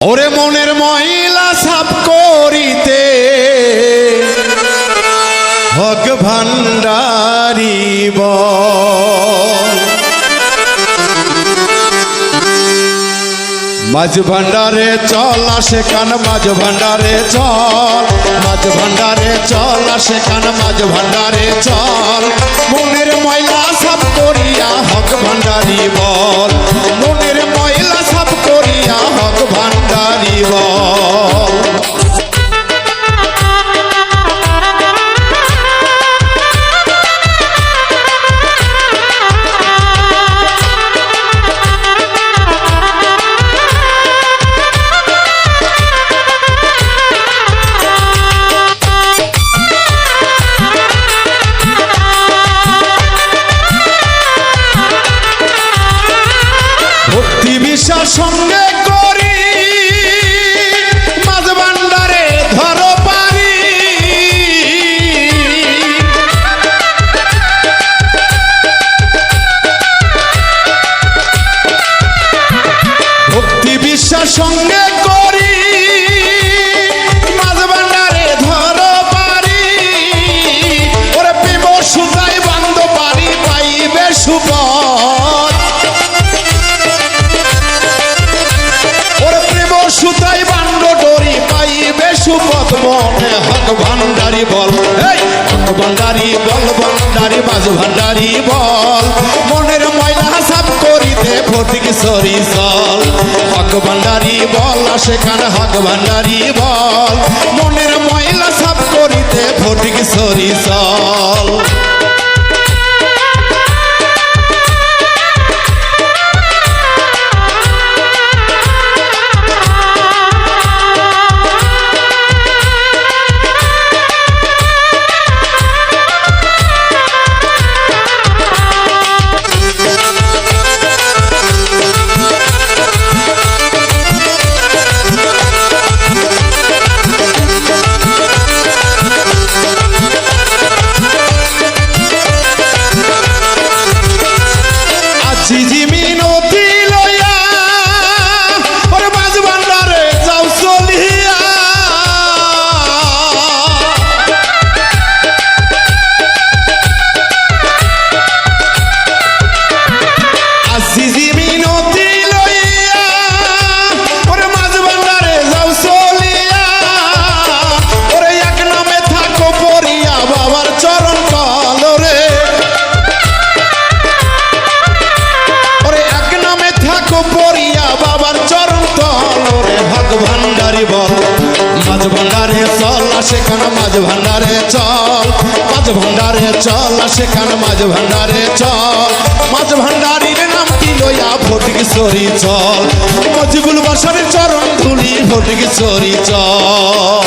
ওরে মনের মহিলা সাফ করিতে। হক ভান্ডারি। মাঝ ভান্ডারে চল আসে কান মাঝ ভান্ডারে চল। মাঝ ভান্ডারে চল আসে কান মাঝ ভান্ডারে চল। মনের ময়লা সাফ করিয়া হক ভান্ডারি বল। মনের ভক্তি সঙ্গে বল। ভান্ডারি বল ভান্ডারি মাঝ ভান্ডারি বল। মনের ময়লা সাফ করিতে ফটিক সরি সল। হক ভান্ডারি বল, সেখানে হক ভান্ডারি বল। মনের ময়লা সাফ করিতে ফটিক সরি চল Сидим চল, সেখানে মাঝ ভান্ডারে চল। মাঝ ভান্ডারে চল, সেখানে মাঝ ভান্ডারে চল। মাঝ ভান্ডারির নাম কি লইয়া ফটিক সরি চল। মজিবুল বাসারে চরণ ধুলি ফটিক সরি চল।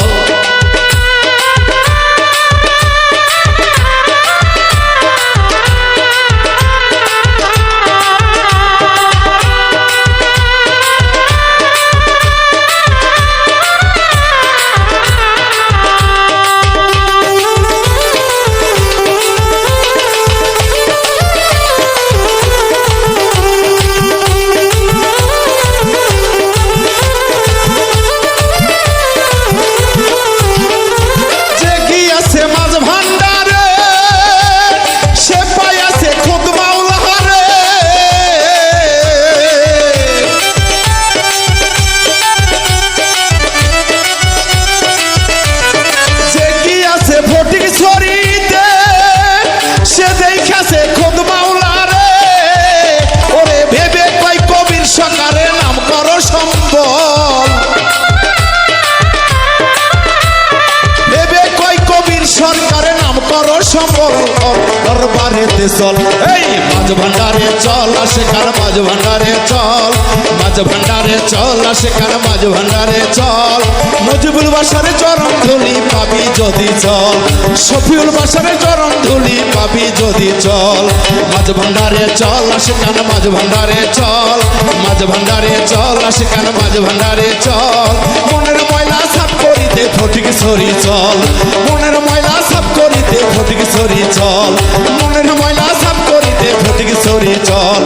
সরকারের নাম করো সম্বল দরবারেতে চল। এই মাঝ ভান্ডারে চল সেখান মাঝ ভান্ডারে চল। মাঝ ভান্ডারে চল সেখান মাঝ ভান্ডারে চল। মজিবুল বাসারে চরণ ধুলি পাবি যদি চল। শফিউল বাসারে চরণ ধুলি পাবি যদি চল। মাঝ ভান্ডারে চল সেখান মাঝ ভান্ডারে চল। মাঝ ভান্ডারে চল সেখান মাঝ ভান্ডারে চল। মনের ময়লা সাফ করিতে ফটিক সরি চল। চল। মনের ময়লা সাফ করিতে ফটিক সরি চল।